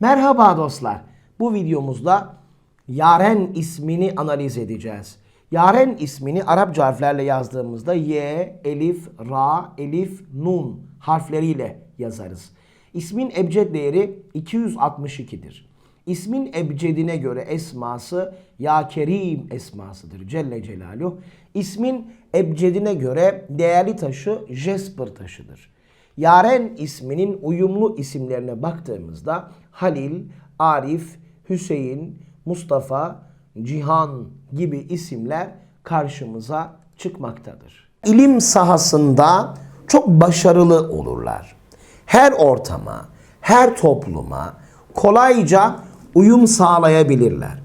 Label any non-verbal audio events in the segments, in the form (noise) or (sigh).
Merhaba dostlar. Bu videomuzda Yaren ismini analiz edeceğiz. Yaren ismini Arapça harflerle yazdığımızda Y, Elif, Ra, Elif, Nun harfleriyle yazarız. İsmin ebced değeri 262'dir. İsmin ebcedine göre esması Ya Kerim esmasıdır Celle Celaluhu. İsmin ebcedine göre değerli taşı Jasper taşıdır. Yaren isminin uyumlu isimlerine baktığımızda Halil, Arif, Hüseyin, Mustafa, Cihan gibi isimler karşımıza çıkmaktadır. İlim sahasında çok başarılı olurlar. Her ortama, her topluma kolayca uyum sağlayabilirler.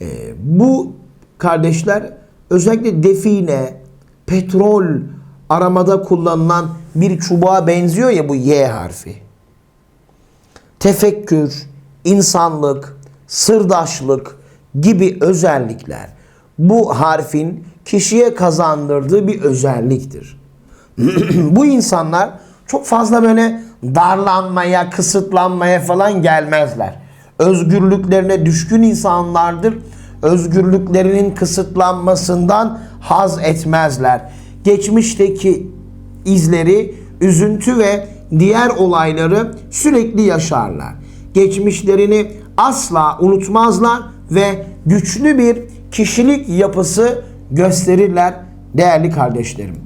Ee, bu kardeşler özellikle define, petrol aramada kullanılan bir çubuğa benziyor ya bu Y harfi. Tefekkür, insanlık, sırdaşlık gibi özellikler bu harfin kişiye kazandırdığı bir özelliktir. (clears throat) bu insanlar çok fazla böyle darlanmaya, kısıtlanmaya falan gelmezler. Özgürlüklerine düşkün insanlardır. Özgürlüklerinin kısıtlanmasından haz etmezler. Geçmişteki izleri, üzüntü ve diğer olayları sürekli yaşarlar. Geçmişlerini asla unutmazlar ve güçlü bir kişilik yapısı gösterirler değerli kardeşlerim.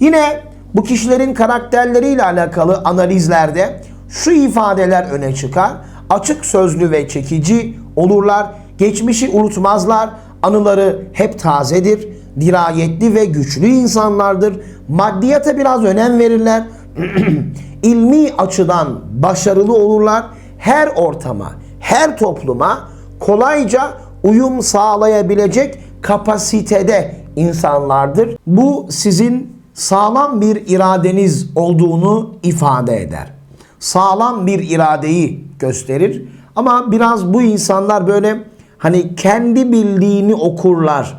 Yine bu kişilerin karakterleriyle alakalı analizlerde şu ifadeler öne çıkar. Açık sözlü ve çekici olurlar. Geçmişi unutmazlar. Anıları hep tazedir. Dirayetli ve güçlü insanlardır. Maddiyata biraz önem verirler. (clears throat) İlmi açıdan başarılı olurlar. Her ortama, her topluma kolayca uyum sağlayabilecek kapasitede insanlardır. Bu sizin sağlam bir iradeniz olduğunu ifade eder. Sağlam bir iradeyi gösterir. Ama biraz bu insanlar böyle hani kendi bildiğini okurlar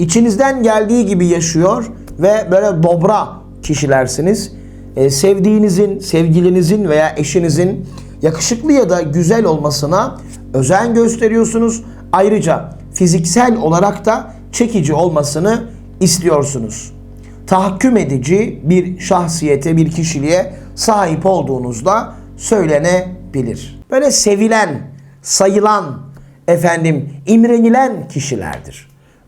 İçinizden geldiği gibi yaşıyor ve böyle dobra kişilersiniz. Ee, sevdiğinizin, sevgilinizin veya eşinizin yakışıklı ya da güzel olmasına özen gösteriyorsunuz. Ayrıca fiziksel olarak da çekici olmasını istiyorsunuz. Tahakküm edici bir şahsiyete, bir kişiliğe sahip olduğunuzda söylenebilir. Böyle sevilen, sayılan, efendim imrenilen kişilerdir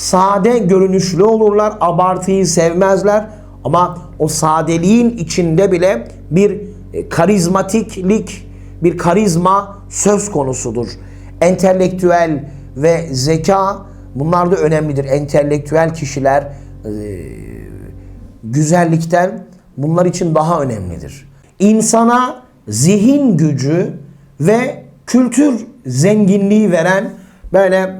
Sade görünüşlü olurlar. Abartıyı sevmezler. Ama o sadeliğin içinde bile bir e, karizmatiklik, bir karizma söz konusudur. entelektüel ve zeka bunlar da önemlidir. Entelektüel kişiler e, güzellikten bunlar için daha önemlidir. İnsana zihin gücü ve kültür zenginliği veren böyle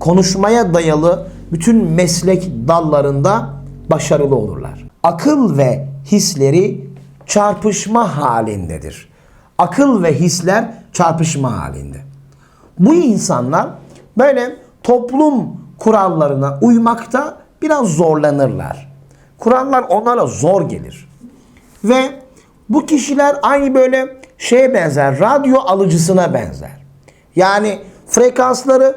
konuşmaya dayalı bütün meslek dallarında başarılı olurlar. Akıl ve hisleri çarpışma halindedir. Akıl ve hisler çarpışma halinde. Bu insanlar böyle toplum kurallarına uymakta biraz zorlanırlar. Kurallar onlara zor gelir. Ve bu kişiler aynı böyle şeye benzer, radyo alıcısına benzer. Yani frekansları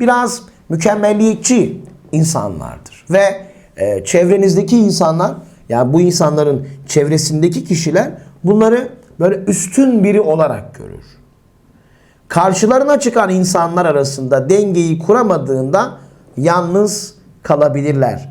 Biraz mükemmelliyetçi insanlardır. Ve e, çevrenizdeki insanlar yani bu insanların çevresindeki kişiler bunları böyle üstün biri olarak görür. Karşılarına çıkan insanlar arasında dengeyi kuramadığında yalnız kalabilirler.